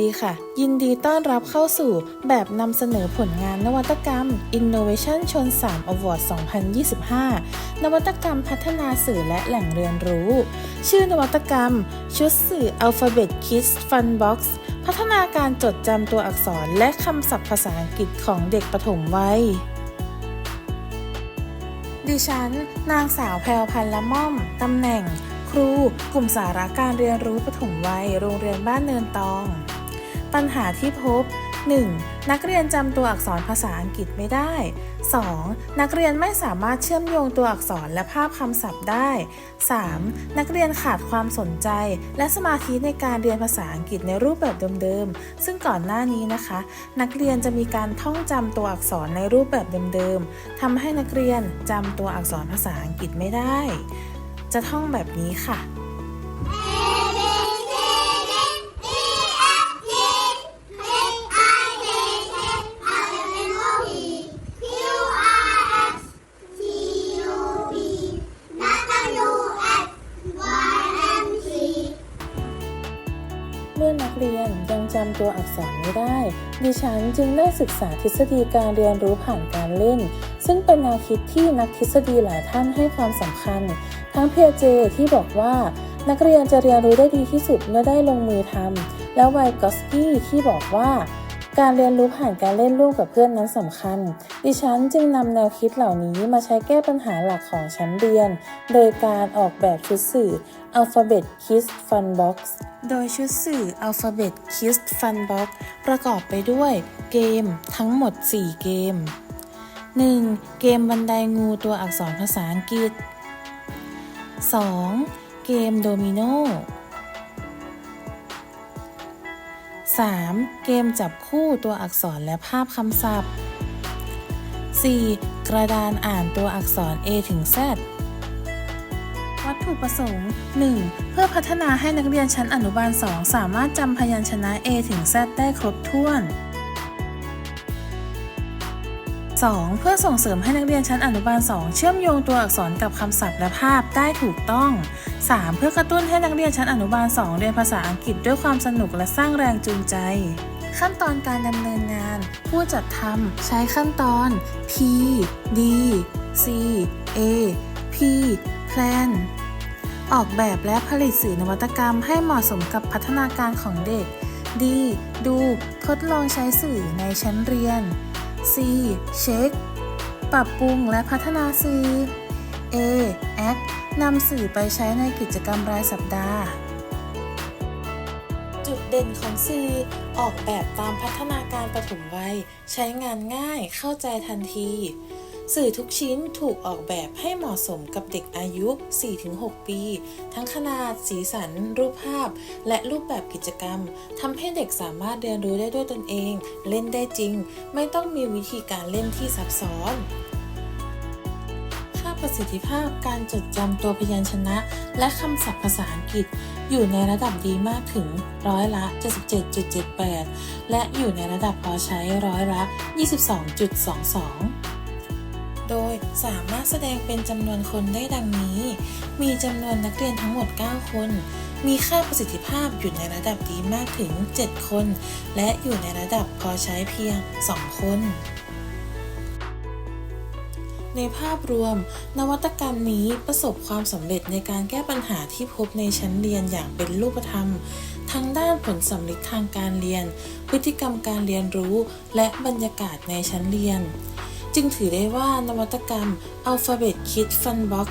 ดีค่ะ ยินดีต้อนรับเข้าสู่แบบนำเสนอผลงานนวัตกรรม Innovation ชน3 Award 2025 นวัตกรรมพัฒนาสื่อและแหล่งเรียนรู้ ชื่อนวัตกรรม ชุดสื่อ Alphabet Kids Funbox พัฒนาการจดจำตัวอักษรและคำศัพท์ภาษาอังกฤษของเด็กปฐมวัยดิฉัน นางสาวแพรวพันละม่อม ตำแหน่ง ครู กลุ่มสาระการเรียนรู้ปฐมวัย โรงเรียนบ้านเนินตอง ปัญหาที่พบ 1. นักเรียนจำตัวอักษรภาษาอังกฤษไม่ได้ 2. นักเรียนไม่สามารถเชื่อมโยงตัวอักษรและภาพคำศัพท์ได้ 3. นักเรียนขาดความสนใจ และสมาธิในการเรียนภาษาอังกฤษในรูปแบบเดิมๆ ซึ่งก่อนหน้านี้นะคะ นักเรียนจะมีการท่องจำตัวอักษรในรูปแบบเดิมๆทำให้นักเรียนจำตัวอักษรภาษาอังกฤษไม่ได้ จะท่องแบบนี้ค่ะ เรียนยังจำตัวอักษรไม่ได้ ดิฉันจึงได้ศึกษาทฤษฎีการเรียนรู้ผ่านการเล่น ซึ่งเป็นแนวคิดที่นักทฤษฎีหลายท่านให้ความสำคัญ ทั้งเพียเจที่บอกว่า นักเรียนจะเรียนรู้ได้ดีที่สุดเมื่อได้ลงมือทำและไวกอสกี้ที่บอกว่า การเรียนรู้ผ่านการเล่นร่วมกับเพื่อนนั้นสำคัญ ดิฉันจึงนำแนวคิดเหล่านี้มาใช้แก้ปัญหาหลักของชั้นเรียน โดยการออกแบบชุดสื่อ Alphabet Kids Funbox โดยชุดสื่อ Alphabet Kids Funbox ประกอบไปด้วยเกมทั้งหมด 4 เกม 1. เกมบันไดงูตัวอักษรภาษาอังกฤษ 2. เกมโดมิโน 3. เกมจับคู่ตัวอักษรและภาพคำศัพท์ 4. กระดานอ่านตัวอักษร A ถึง Z วัตถุประสงค์ 1. เพื่อพัฒนาให้นักเรียนชั้นอนุบาล 2 สามารถจำพยัญชนะ A ถึง Z ได้ครบถ้วน 2. เพื่อส่งเสริมให้นักเรียนชั้นอนุบาล 2 เชื่อมโยงตัวอักษรกับคำศัพท์และภาพได้ถูกต้อง 3. เพื่อกระตุ้นให้นักเรียนชั้นอนุบาล 2 เรียนภาษาอังกฤษด้วยความสนุกและสร้างแรงจูงใจ ขั้นตอนการดำเนินงาน ผู้จัดทำใช้ขั้นตอน P D C A P Plan ออกแบบและผลิตสื่อนวัตกรรมให้เหมาะสมกับพัฒนาการของเด็ก D ดู ทดลองใช้สื่อในชั้นเรียน C เช็ค ปรับปรุงและพัฒนาสื่อ A Act นำสื่อไปใช้ในกิจกรรมรายสัปดาห์ จุดเด่นของสื่อออกแบบตามพัฒนาการปฐมวัย ใช้งานง่ายเข้าใจทันที สื่อทุกชิ้นถูกออกแบบให้เหมาะสมกับเด็กอายุ 4-6 ปี ทั้งขนาด สีสัน รูปภาพ และรูปแบบกิจกรรม ทำให้เด็กสามารถเรียนรู้ได้ด้วยตนเอง เล่นได้จริง ไม่ต้องมีวิธีการเล่นที่ซับซ้อนค่าประสิทธิภาพการจดจำตัวพยัญชนะ และคำศัพท์ภาษาอังกฤษ อยู่ในระดับดีมากถึงร้อยละ 77.78 และอยู่ในระดับพอใช้ร้อยละ 22.22 โดยสามารถแสดงเป็นจำนวนคนได้ดังนี้ มีจำนวนนักเรียนทั้งหมด 9 คน มีค่าประสิทธิภาพอยู่ในระดับดีมากถึง 7 คน และอยู่ในระดับพอใช้เพียง 2 คน ในภาพรวม นวัตกรรมนี้ประสบความสำเร็จในการแก้ปัญหาที่พบในชั้นเรียนอย่างเป็นรูปธรรมทั้งด้านผลสำลิดทางการเรียน พฤติกรรมการเรียนรู้ และบรรยากาศในชั้นเรียน จึงถือได้ว่านวัตกรรม Alphabet Kit Funbox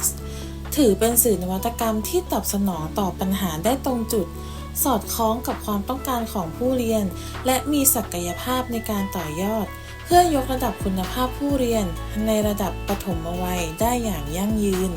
ถือเป็นสื่อนวัตกรรมที่ตอบสนองต่อปัญหาได้ตรงจุด สอดคล้องกับความต้องการของผู้เรียน และมีศักยภาพในการต่อยอด เพื่อยกระดับคุณภาพผู้เรียนในระดับปฐมวัยได้อย่างยั่งยืน